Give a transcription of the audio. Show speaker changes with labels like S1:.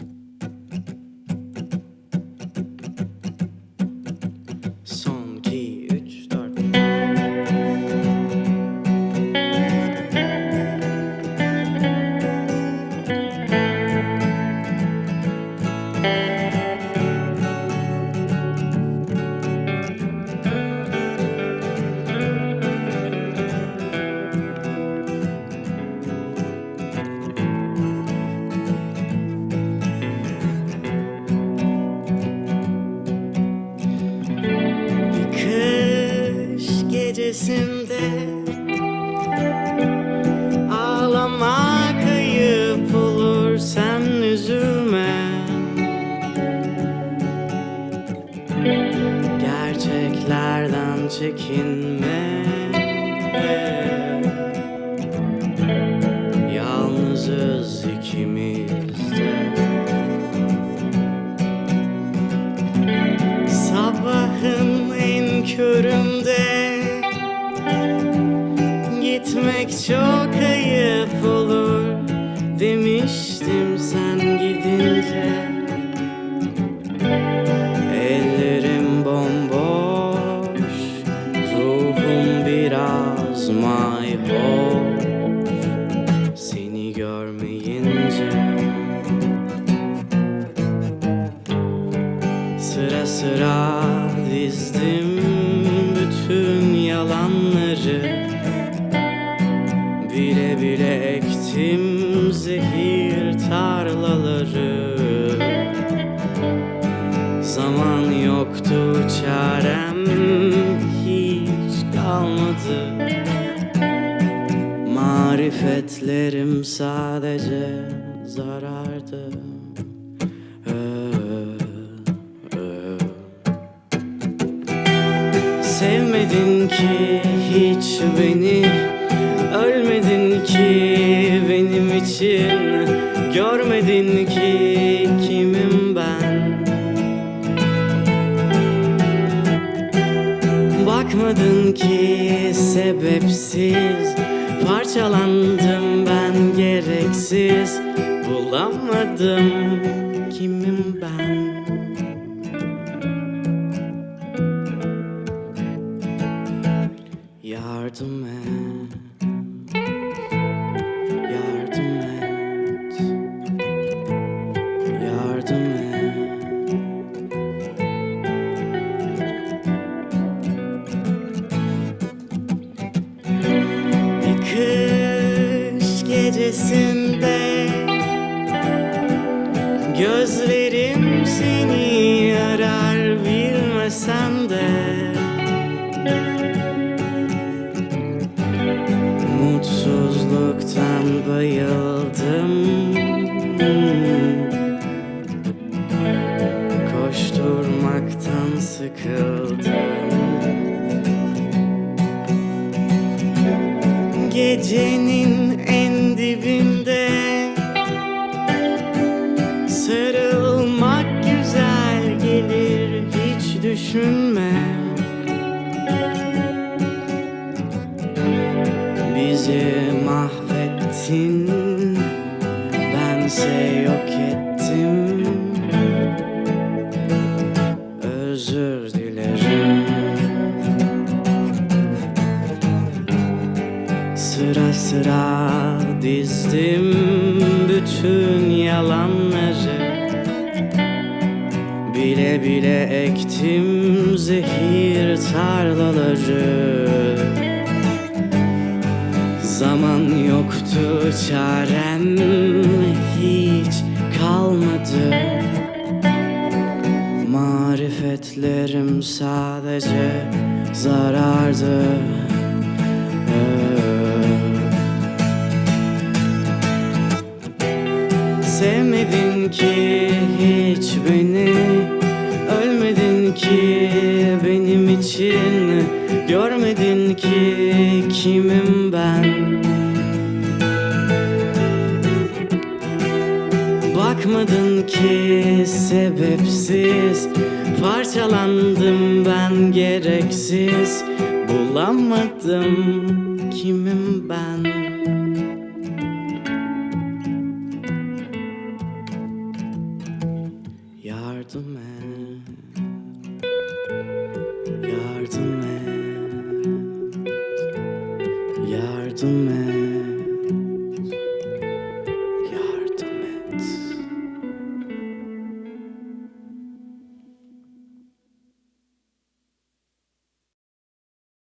S1: Thank you. Gecesinde Ağlamak ayıp olur sen üzülme. Gerçeklerden çekinme. Yalnızız ikimiz de Sabahın en köründe Gitmek çok ayıp olur Demiştim sen gidince. Ellerim bomboş Ruhum biraz mayhoş. Seni görmeyince Sıra sıra dizdim bütün yalanları ektim zehir tarlaları. Zaman yoktu çarem hiç kalmadı. Marifetlerim sadece zarardı. Sevmedin ki hiç beni Ölmedin ki için Görmedin ki kimim ben. Bakmadın ki sebepsiz Parçalandım ben gereksiz. Bulamadım kimim ben. Yardım et kış gecesinde Gözlerim seni arar bilmesem de. Mutsuzluktan bayıldım. Koşturmaktan sıkıldım. Gecenin düşünme. Bizi mahvettin Bense yok ettim. Özür dilerim. Sıra sıra dizdim bütün yalanları Bile bile ektim zehir tarlaları. Zaman yoktu çarem hiç kalmadı. Marifetlerim sadece zarardı. Sevmedin ki hiç beni kimim ben. Bakmadın ki sebepsiz Parçalandım ben gereksiz. Bulamadım kimim ben. Yardım et